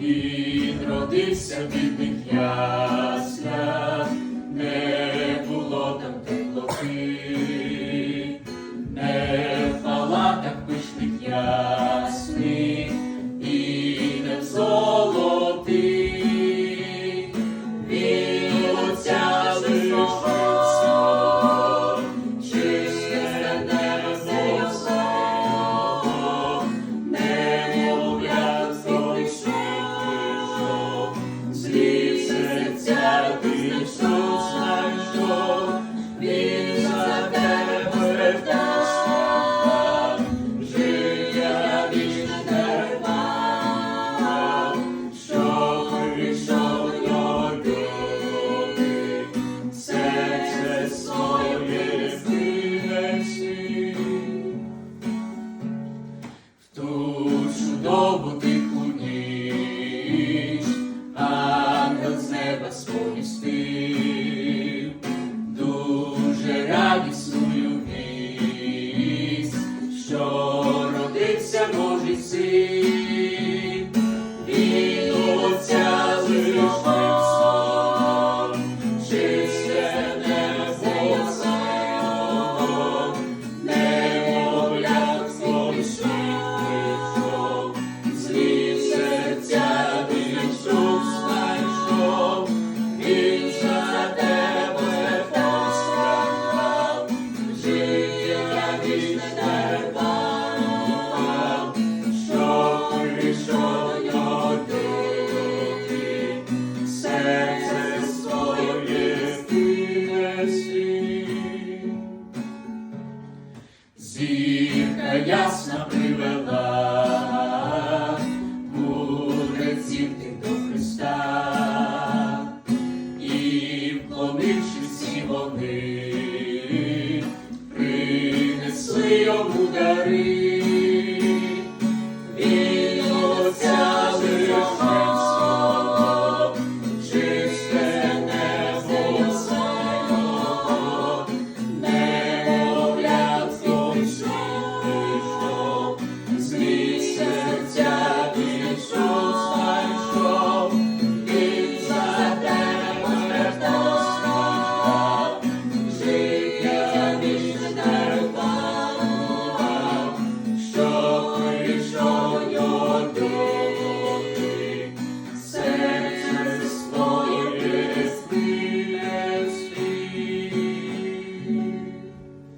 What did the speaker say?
Він родився в бідних яслях, спасна привела, буде цвіти до Христа, і вклонивши всі вони, принесли йому дари.